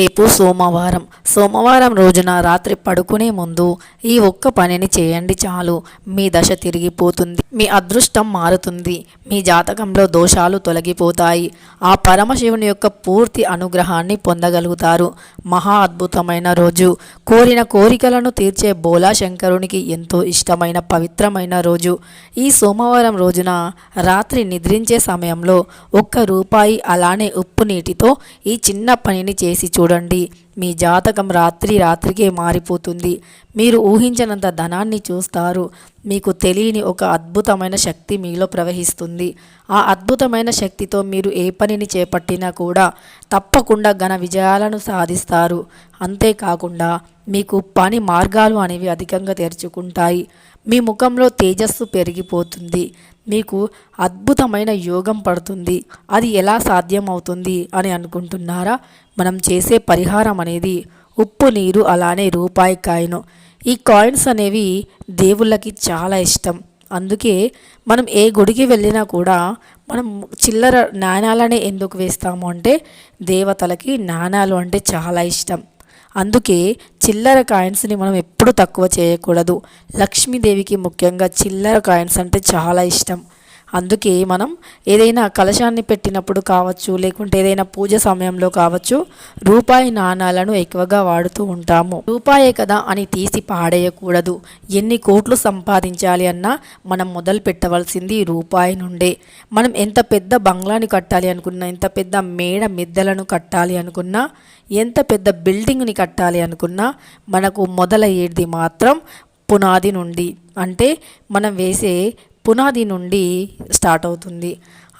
రేపు సోమవారం. సోమవారం రోజున రాత్రి పడుకునే ముందు ఈ ఒక్క పనిని చేయండి చాలు. మీ దశ తిరిగిపోతుంది. మీ అదృష్టం మారుతుంది. మీ జాతకంలో దోషాలు తొలగిపోతాయి. ఆ పరమశివుని యొక్క పూర్తి అనుగ్రహాన్ని పొందగలుగుతారు. మహా అద్భుతమైన రోజు. కోరిన కోరికలను తీర్చే బోలా శంకరునికి ఎంతో ఇష్టమైన పవిత్రమైన రోజు. ఈ సోమవారం రోజున రాత్రి నిద్రించే సమయంలో ఒక్క రూపాయి అలానే ఉప్పు నీటితో ఈ చిన్న పనిని చేసి చూడండి. మీ జాతకం రాత్రి రాత్రికే మారిపోతుంది. మీరు ఊహించినంత ధనాన్ని చూస్తారు. మీకు తెలియని ఒక అద్భుతమైన శక్తి మీలో ప్రవహిస్తుంది. ఆ అద్భుతమైన శక్తితో మీరు ఏ పనిని చేపట్టినా కూడా తప్పకుండా ఘన విజయాలను సాధిస్తారు. అంతేకాకుండా మీకు పని మార్గాలు అనేవి అధికంగా తెరుచుకుంటాయి. మీ ముఖంలో తేజస్సు పెరిగిపోతుంది. మీకు అద్భుతమైన యోగం పడుతుంది. అది ఎలా సాధ్యం అవుతుంది అని అనుకుంటున్నారా? మనం చేసే పరిహారం అనేది ఉప్పు నీరు అలానే రూపాయి కాయిను. ఈ కాయిన్స్ అనేవి దేవుళ్ళకి చాలా ఇష్టం. అందుకే మనం ఏ గుడికి వెళ్ళినా కూడా మనం చిల్లర నాణాలనే ఎందుకు వేస్తాము అంటే దేవతలకి నాణాలు అంటే చాలా ఇష్టం. అందుకే చిల్లర కాయిన్స్ని మనం ఎప్పుడు తక్కువ చేయకూడదు. లక్ష్మీదేవికి ముఖ్యంగా చిల్లర కాయిన్స్ అంటే చాలా ఇష్టం. అందుకే మనం ఏదైనా కలశాన్ని పెట్టినప్పుడు కావచ్చు లేకుంటే ఏదైనా పూజ సమయంలో కావచ్చు రూపాయి నాణాలను ఎక్కువగా వాడుతూ ఉంటాము. రూపాయే కదా అని తీసి పాడేయకూడదు. ఎన్ని కోట్లు సంపాదించాలి అన్నా మనం మొదలు పెట్టవలసింది రూపాయి నుండే. మనం ఎంత పెద్ద బంగ్లాని కట్టాలి అనుకున్నా ఎంత పెద్ద మేడ మిద్దెలను కట్టాలి అనుకున్నా ఎంత పెద్ద బిల్డింగ్ని కట్టాలి అనుకున్నా మనకు మొదలయ్యేది మాత్రం పునాది నుండి. అంటే మనం వేసే పునాది నుండి స్టార్ట్ అవుతుంది.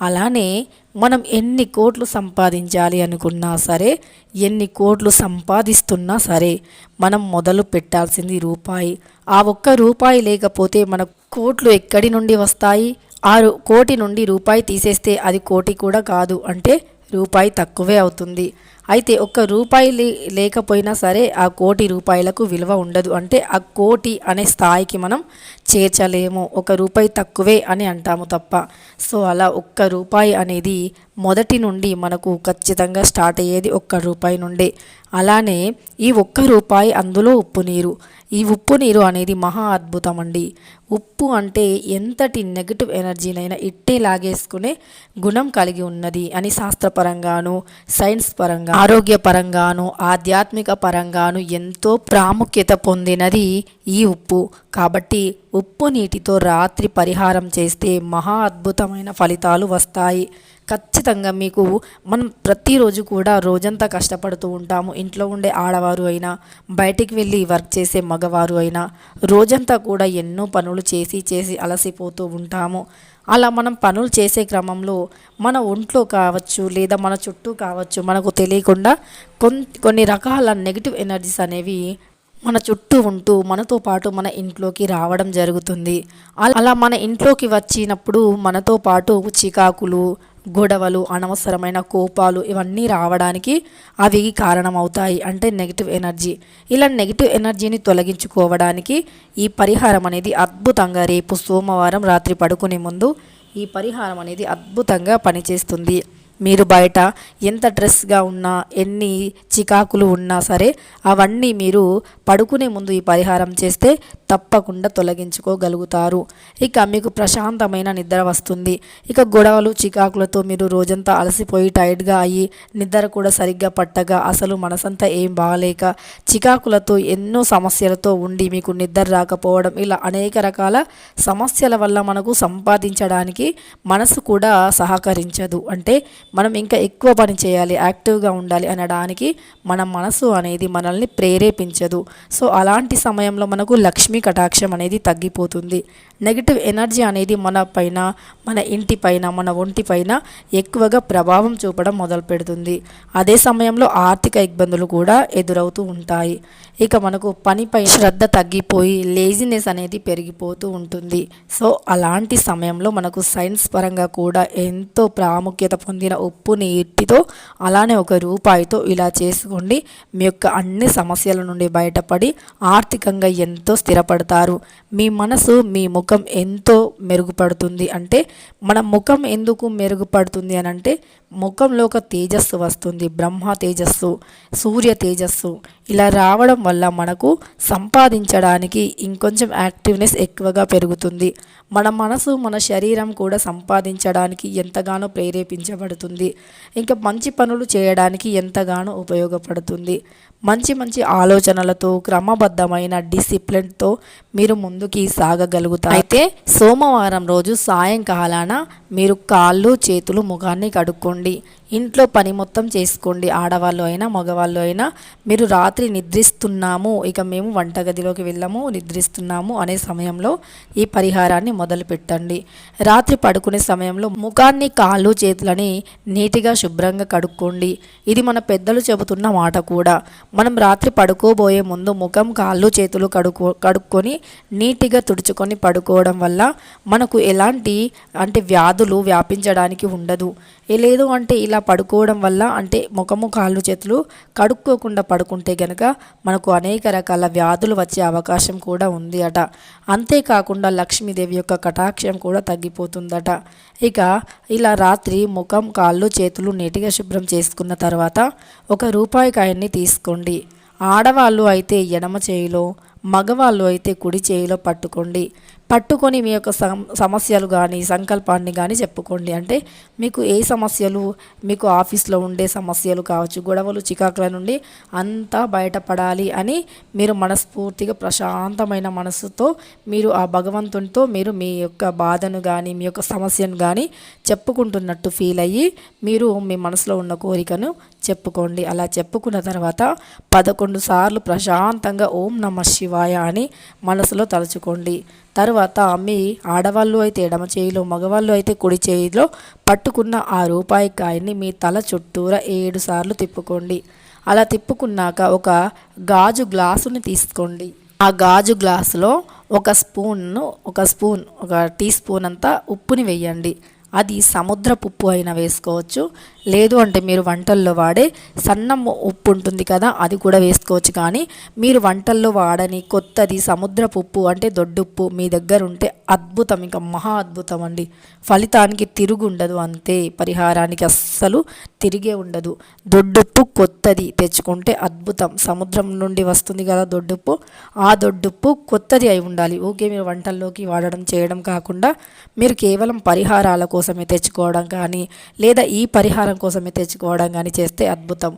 అలానే మనం ఎన్ని కోట్లు సంపాదించాలి అనుకున్నా సరే ఎన్ని కోట్లు సంపాదిస్తున్నా సరే మనం మొదలు పెట్టాల్సింది రూపాయి. ఆ ఒక్క రూపాయి లేకపోతే మన కోట్లు ఎక్కడి నుండి వస్తాయి? ఆ కోటి నుండి రూపాయి తీసేస్తే అది కోటి కూడా కాదు అంటే రూపాయి తక్కువే అవుతుంది. అయితే ఒక్క రూపాయి లే- లేకపోయినా సరే ఆ కోటి రూపాయలకు విలువ ఉండదు. అంటే ఆ కోటి అనే స్థాయికి మనం చేర్చలేము. ఒక రూపాయి తక్కువే అని అంటాము తప్ప. సో అలా ఒక్క రూపాయి అనేది మొదటి నుండి మనకు ఖచ్చితంగా స్టార్ట్ అయ్యేది ఒక్క రూపాయి నుండే. అలానే ఈ ఒక్క రూపాయి అందులో ఉప్పు నీరు. ఈ ఉప్పు నీరు అనేది మహా అద్భుతం అండి. ఉప్పు అంటే ఎంతటి నెగటివ్ ఎనర్జీనైనా ఇట్టే లాగేసుకునే గుణం కలిగి ఉన్నది అని శాస్త్రపరంగాను సైన్స్ పరంగా ఆరోగ్యపరంగాను ఆధ్యాత్మిక పరంగాను ఎంతో ప్రాముఖ్యత పొందినది ఈ ఉప్పు. కాబట్టి ఉప్పు నీటితో రాత్రి పరిహారం చేస్తే మహా అద్భుతమైన ఫలితాలు వస్తాయి. ఖచ్చితంగా మీకు మనం ప్రతిరోజు కూడా రోజంతా కష్టపడుతూ ఉంటాము. ఇంట్లో ఉండే ఆడవారు అయినా బయటికి వెళ్ళి వర్క్ చేసే మగవారు అయినా రోజంతా కూడా ఎన్నో పనులు చేసి చేసి అలసిపోతూ ఉంటాము. అలా మనం పనులు చేసే క్రమంలో మన ఒంట్లో కావచ్చు లేదా మన చుట్టూ కావచ్చు మనకు తెలియకుండా కొన్ని కొన్ని రకాల నెగిటివ్ ఎనర్జీస్ అనేవి మన చుట్టూ ఉంటూ మనతో పాటు మన ఇంట్లోకి రావడం జరుగుతుంది. అలా మన ఇంట్లోకి వచ్చినప్పుడు మనతో పాటు చికాకులు గొడవలు అనవసరమైన కోపాలు ఇవన్నీ రావడానికి అవి కారణమవుతాయి. అంటే నెగిటివ్ ఎనర్జీ ఇలా నెగిటివ్ ఎనర్జీని తొలగించుకోవడానికి ఈ పరిహారం అనేది అద్భుతంగా రేపు సోమవారం రాత్రి పడుకునే ముందు ఈ పరిహారం అనేది అద్భుతంగా పనిచేస్తుంది. మీరు బయట ఎంత డ్రెస్గా ఉన్నా ఎన్ని చికాకులు ఉన్నా సరే అవన్నీ మీరు పడుకునే ముందు ఈ పరిహారం చేస్తే తప్పకుండా తొలగించుకోగలుగుతారు. ఇక మీకు ప్రశాంతమైన నిద్ర వస్తుంది. ఇక గొడవలు చికాకులతో మీరు రోజంతా అలసిపోయి టైర్డ్గా అయ్యి నిద్ర కూడా సరిగ్గా పట్టగా అసలు మనసంతా ఏం బాగాలేక చికాకులతో ఎన్నో సమస్యలతో ఉండి మీకు నిద్ర రాకపోవడం ఇలా అనేక రకాల సమస్యల వల్ల మనకు సంపాదించడానికి మనసు కూడా సహకరించదు. అంటే మనం ఇంకా ఎక్కువ పని చేయాలి యాక్టివ్గా ఉండాలి అనడానికి మన మనసు అనేది మనల్ని ప్రేరేపించదు. సో అలాంటి సమయంలో మనకు లక్ష్మీ కటాక్షం అనేది తగ్గిపోతుంది. నెగిటివ్ ఎనర్జీ అనేది మన పైన మన ఇంటి పైన మన ఒంటి పైన ఎక్కువగా ప్రభావం చూపడం మొదలు పెడుతుంది అదే సమయంలో ఆర్థిక ఇబ్బందులు కూడా ఎదురవుతూ ఉంటాయి. ఇక మనకు పనిపై శ్రద్ధ తగ్గిపోయి లేజినెస్ అనేది పెరిగిపోతూ ఉంటుంది. సో అలాంటి సమయంలో మనకు సైన్స్ పరంగా కూడా ఎంతో ప్రాముఖ్యత పొందిన ఉప్పు నీటితో అలానే ఒక రూపాయితో ఇలా చేసుకోండి మీ యొక్క అన్ని సమస్యల నుండి బయటపడి ఆర్థికంగా ఎంతో స్థిరపడతారు. మీ మనసు మీ ముఖం ఎంతో మెరుగుపడుతుంది అంటే మన ముఖం ఎందుకు మెరుగుపడుతుంది అని అంటే ముఖంలో ఒక తేజస్సు వస్తుంది బ్రహ్మ తేజస్సు సూర్య తేజస్సు. ఇలా రావడం వల్ల మనకు సంపాదించడానికి ఇంకొంచెం యాక్టివ్నెస్ ఎక్కువగా పెరుగుతుంది. మన మనసు మన శరీరం కూడా సంపాదించడానికి ఎంతగానో ప్రేరేపించబడుతుంది. ఇంకా మంచి పనులు చేయడానికి ఎంతగానో ఉపయోగపడుతుంది. మంచి మంచి ఆలోచనలతో క్రమబద్ధమైన డిసిప్లిన్తో మీరు ముందుకి సాగగలుగుతారు. అయితే సోమ సోమవారం రోజు సాయంకాలాన మీరు కాళ్ళు చేతులు ముఖాన్ని కడుక్కోండి. ఇంట్లో పని మొత్తం చేసుకోండి. ఆడవాళ్ళు అయినా మగవాళ్ళు అయినా మీరు రాత్రి నిద్రిస్తున్నాము ఇక మేము వంటగదిలోకి వెళ్ళాము నిద్రిస్తున్నాము అనే సమయంలో ఈ పరిహారాన్ని మొదలు పెట్టండి రాత్రి పడుకునే సమయంలో ముఖాన్ని కాళ్ళు చేతులని నీటిగా శుభ్రంగా కడుక్కోండి. ఇది మన పెద్దలు చెబుతున్న మాట కూడా. మనం రాత్రి పడుకోబోయే ముందు ముఖం కాళ్ళు చేతులు కడుక్కో కడుక్కొని నీటిగా తుడుచుకొని పడుకోవడం వల్ల మనకు ఎలాంటి అంటే వ్యాధులు వ్యాపించడానికి ఉండదు. లేదు అంటే ఇలా పడుకోవడం వల్ల అంటే ముఖము కాళ్ళు చేతులు కడుక్కోకుండా పడుకుంటే గనక మనకు అనేక రకాల వ్యాధులు వచ్చే అవకాశం కూడా ఉంది అట అంతేకాకుండా లక్ష్మీదేవి యొక్క కటాక్షం కూడా తగ్గిపోతుందట. ఇక ఇలా రాత్రి ముఖం కాళ్ళు చేతులు నీటిగా శుభ్రం చేసుకున్న తర్వాత ఒక రూపాయి కాయన్ని తీసుకోండి. ఆడవాళ్ళు అయితే ఎడమ చేయిలో మగవాళ్ళు అయితే కుడి చేయిలో పట్టుకోండి. పట్టుకొని మీ యొక్క సమస్యలు కానీ సంకల్పాన్ని కానీ చెప్పుకోండి. అంటే మీకు ఏ సమస్యలు మీకు ఆఫీస్లో ఉండే సమస్యలు కావచ్చు గొడవలు చికాకుల నుండి అంతా బయటపడాలి అని మీరు మనస్ఫూర్తిగా ప్రశాంతమైన మనసుతో మీరు ఆ భగవంతునితో మీరు మీ యొక్క బాధను కానీ మీ యొక్క సమస్యను కానీ చెప్పుకుంటున్నట్టు ఫీల్ అయ్యి మీరు మీ మనసులో ఉన్న కోరికను చెప్పుకోండి. అలా చెప్పుకున్న తర్వాత పదకొండు సార్లు ప్రశాంతంగా ఓం నమ శివాయ అని మనసులో తలుచుకోండి. తర్వాత మీ ఆడవాళ్ళు అయితే ఎడమ చేయిలో మగవాళ్ళు అయితే కుడి చేయిలో పట్టుకున్న ఆ రూపాయి కాయని మీ తల చుట్టూరా ఏడు సార్లు తిప్పుకోండి. అలా తిప్పుకున్నాక ఒక గాజు గ్లాసుని తీసుకోండి. ఆ గాజు గ్లాసులో ఒక స్పూన్ను ఒక స్పూన్ ఒక టీ స్పూన్ అంతా ఉప్పుని వేయండి. అది సముద్రపు ఉప్పు అయినా వేసుకోవచ్చు. లేదు అంటే మీరు వంటల్లో వాడే సన్నం ఉప్పు ఉంటుంది కదా అది కూడా వేసుకోవచ్చు. కానీ మీరు వంటల్లో వాడని కొత్తది సముద్రపు ఉప్పు అంటే దొడ్డుప్పు మీ దగ్గర ఉంటే అద్భుతం ఇంకా మహా అద్భుతం అండి. ఫలితానికి తిరుగు ఉండదు అంతే పరిహారానికి అస్సలు తిరిగే ఉండదు. దొడ్డుప్పు కొత్తది తెచ్చుకుంటే అద్భుతం. సముద్రం నుండి వస్తుంది కదా దొడ్డుప్పు ఆ దొడ్డుప్పు కొత్తది అయి ఉండాలి. ఓకే మీరు వంటల్లోకి వాడడం చేయడం కాకుండా మీరు కేవలం పరిహారాల కోసమే తెచ్చుకోవడం కానీ లేదా ఈ పరిహారం కోసమే తెచ్చుకోవడం కానీ చేస్తే అద్భుతం.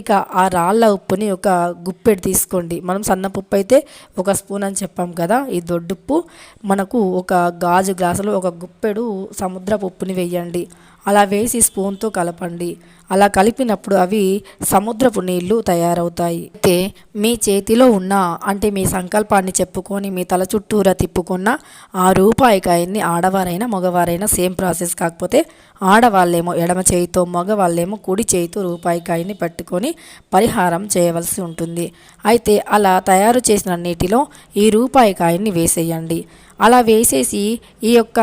ఇక ఆ రాళ్ళ ఉప్పుని ఒక గుప్పెడు తీసుకోండి. మనం సన్నపప్పు అయితే ఒక స్పూన్ అని చెప్పాం కదా ఈ దొడ్డుప్పు. మనకు ఒక గాజు గ్లాసులో ఒక గుప్పెడు సముద్రపు ఉప్పుని వేయండి. అలా వేసి స్పూన్తో కలపండి. అలా కలిపినప్పుడు అవి సముద్రపు నీళ్ళు తయారవుతాయి. అయితే మీ చేతిలో ఉన్న అంటే మీ సంకల్పాన్ని చెప్పుకొని మీ తల చుట్టూరా తిప్పుకున్న ఆ రూపాయికాయన్ని ఆడవారైనా మగవారైనా సేమ్ ప్రాసెస్ కాకపోతే ఆడవాళ్ళేమో ఎడమ చేయితో మగవాళ్ళేమో కుడి చేయితో రూపాయికాయని పట్టుకొని పరిహారం చేయవలసి ఉంటుంది. అయితే అలా తయారు చేసిన నీటిలో ఈ రూపాయికాయన్ని వేసేయండి. అలా వేసేసి ఈ యొక్క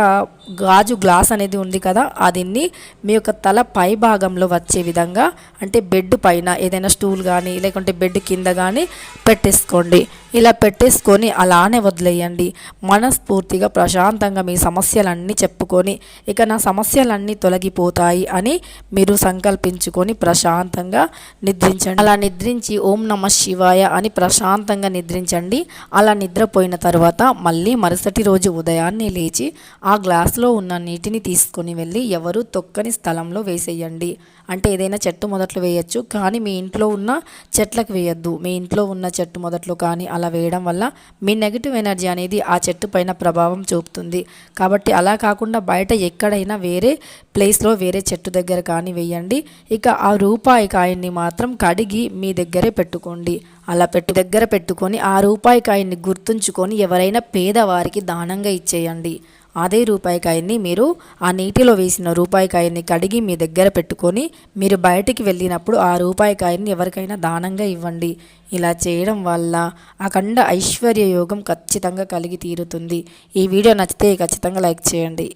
గాజు గ్లాస్ అనేది ఉంది కదా అదిన్ని మీ యొక్క తల పై భాగంలో వచ్చే విధంగా అంటే బెడ్ పైన ఏదైనా స్టూల్ కానీ లేకుంటే బెడ్ కింద కానీ పెట్టేసుకోండి. ఇలా పెట్టేసుకొని అలానే వదిలేయండి. మనస్ఫూర్తిగా ప్రశాంతంగా మీ సమస్యలన్నీ చెప్పుకొని ఇక నా సమస్యలన్నీ తొలగిపోతాయి అని మీరు సంకల్పించుకొని ప్రశాంతంగా నిద్రించండి. అలా నిద్రించి ఓం నమ శివాయ అని ప్రశాంతంగా నిద్రించండి. అలా నిద్రపోయిన తర్వాత మళ్ళీ మరుసటి రోజు ఉదయాన్నే లేచి ఆ గ్లాస్లో ఉన్న నీటిని తీసుకొని వెళ్ళి ఎవరు తొక్కని స్థలంలో వేసేయండి. అంటే ఏదైనా చెట్టు మొదట్లో వేయచ్చు కానీ మీ ఇంట్లో ఉన్న చెట్లకు వేయద్దు. మీ ఇంట్లో ఉన్న చెట్టు మొదట్లో కానీ అలా వేయడం వల్ల మీ నెగిటివ్ ఎనర్జీ అనేది ఆ చెట్టు పైన ప్రభావం చూపుతుంది. కాబట్టి అలా కాకుండా బయట ఎక్కడైనా వేరే ప్లేస్లో వేరే చెట్టు దగ్గర కానీ వేయండి. ఇక ఆ రూపాయి కాయన్ని మాత్రం కడిగి మీ దగ్గరే పెట్టుకోండి. అలా పెట్టు దగ్గర పెట్టుకొని ఆ రూపాయి కాయన్ని గుర్తుంచుకొని ఎవరైనా పేదవారికి దానంగా ఇచ్చేయండి. అదే రూపాయికాయని మీరు ఆ నీటిలో వేసిన రూపాయికాయని కడిగి మీ దగ్గర పెట్టుకొని మీరు బయటికి వెళ్ళినప్పుడు ఆ రూపాయికాయని ఎవరికైనా దానంగా ఇవ్వండి. ఇలా చేయడం వల్ల అఖండ ఐశ్వర్య యోగం ఖచ్చితంగా కలిగి తీరుతుంది. ఈ వీడియో నచ్చితే ఖచ్చితంగా లైక్ చేయండి.